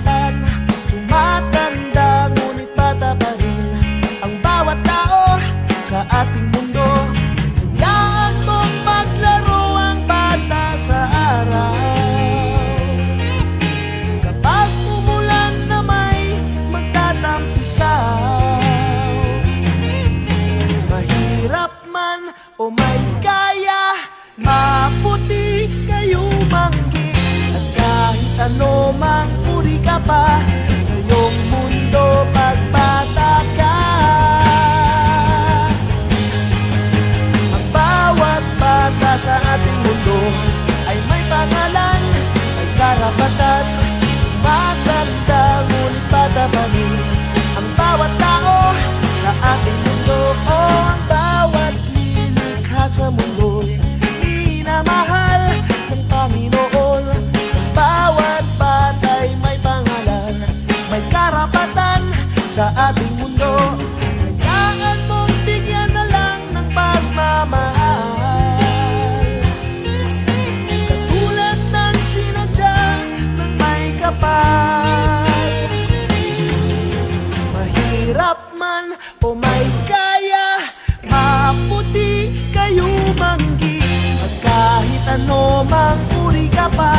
karapatan Tumatanda ngunit bata Ang bawat tao sa ating mundo. Hayaan mong ang bata sa araw. Kapag umulan na may magtatampisaw Mahirap man o may kaya Maputi mang uri ka pa sa ating mundo. Kailangan mong bigyan na lang ng pagmamahal. Katulad ng sinadya ng may kapal. Mahirap man o may kaya Maputi kayo manggi. At kahit ano mang uri ka pa